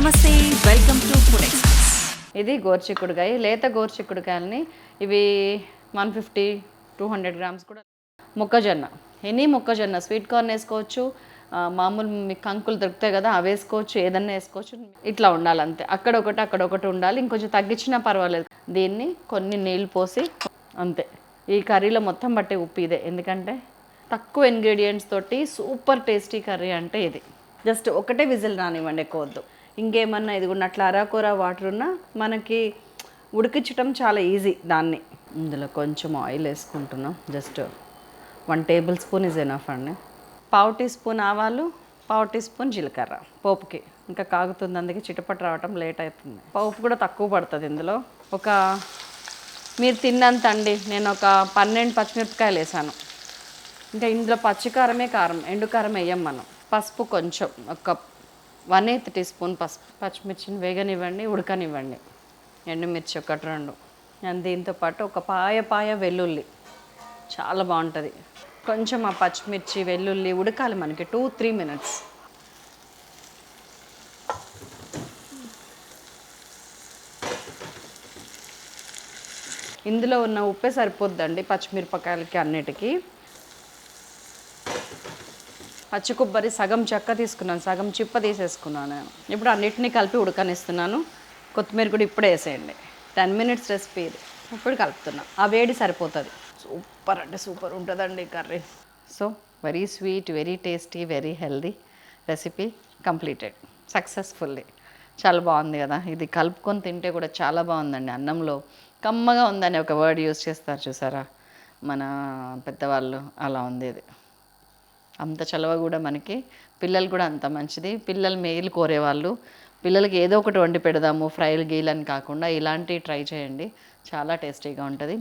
నమస్తే welcome to food express. ఇది గోర్చిక్కుడుకాయ లేత గోర్చిక్కుడుకాయలని ఇవి one fifty two hundred grams కూడా. మొక్కజొన్న. ఎనీ మొక్కజొన్న స్వీట్ కార్న్ వేసుకోవచ్చు మామూలు మీకు కంకులు దొరుకుతాయి కదా అవి వేసుకోవచ్చు ఏదన్నా వేసుకోవచ్చు. ఇట్లా ఉండాలి అంతే అక్కడ ఒకటి అక్కడ ఒకటి ఉండాలి. ఇంకొంచెం తగ్గించినా పర్వాలేదు. దీన్ని కొన్ని నీళ్ళు పోసి అంతే. ఈ కర్రీలో మొత్తం బట్టే ఉప్పు ఇదే. ఎందుకంటే తక్కువ ఇంగ్రీడియంట్స్ తోటి సూపర్ టేస్టీ కర్రీ అంటే ఇది. జస్ట్ ఒకటే విజిల్ రానివ్వండి ఎక్కువ వద్దు. ఇంకేమన్నా ఇది కూడా అట్లా అరాకూర వాటర్ ఉన్నా మనకి ఉడికించటం చాలా ఈజీ దాన్ని. ఇందులో కొంచెం ఆయిల్ వేసుకుంటున్నాం. Just one tablespoon is enough అండి. పావు టీ స్పూన్ ఆవాలు పావు టీ స్పూన్ జీలకర్ర పోపుకి. ఇంకా కాగుతుంది అందుకే చిటపట రావటం లేట్ అవుతుంది. పోపు కూడా తక్కువ పడుతుంది ఇందులో. ఒక మీరు తిన్నంత అండి. నేను ఒక పన్నెండు పచ్చిమిరపకాయలు వేసాను. ఇంకా ఇందులో పచ్చికారమే కారం ఎండు కారం వేయం మనం. పసుపు కొంచెం ఒక వన్ ఎయిత్ టీ స్పూన్ పసుపు పచ్చిమిర్చిని వేగనివ్వండి ఉడకనివ్వండి. ఎండుమిర్చి ఒకటి రెండు. అండ్ దీంతోపాటు ఒక పాయ పాయ వెల్లుల్లి. చాలా బాగుంటుంది. కొంచెం ఆ పచ్చిమిర్చి వెల్లుల్లి ఉడకాలి మనకి టూ త్రీ మినిట్స్. ఇందులో ఉన్న ఉప్పే సరిపోద్దండి పచ్చిమిరపకాయలకి అన్నిటికీ. పచ్చి కొబ్బరి సగం చెక్క తీసుకున్నాను సగం చిప్ప తీసేసుకున్నాను. నేను ఇప్పుడు అన్నిటినీ కలిపి ఉడకనిస్తున్నాను. కొత్తిమీర కూడా ఇప్పుడే వేసేయండి. టెన్ మినిట్స్ రెసిపీ ఇది. ఇప్పుడు కలుపుతున్నా. ఆ వేడి సరిపోతుంది. సూపర్ అంటే సూపర్ ఉంటుందండి curry. So very sweet very tasty very healthy recipe completed. Successfully. చాలా బాగుంది కదా. ఇది కలుపుకొని తింటే కూడా చాలా బాగుందండి అన్నంలో. కమ్మగా ఉందని ఒక వర్డ్ యూస్ చేస్తారు చూసారా? మన పెద్దవాళ్ళు అలా ఉంది ఇది. అంత చలవ కూడా మనకి. పిల్లలు కూడా అంత మంచిది. పిల్లలు మేలు కోరేవాళ్ళు. పిల్లలకి ఏదో ఒకటి వండి పెడదాము ఫ్రైలు గీలని కాకుండా ఇలాంటివి ట్రై చేయండి. చాలా టేస్టీగా ఉంటుంది.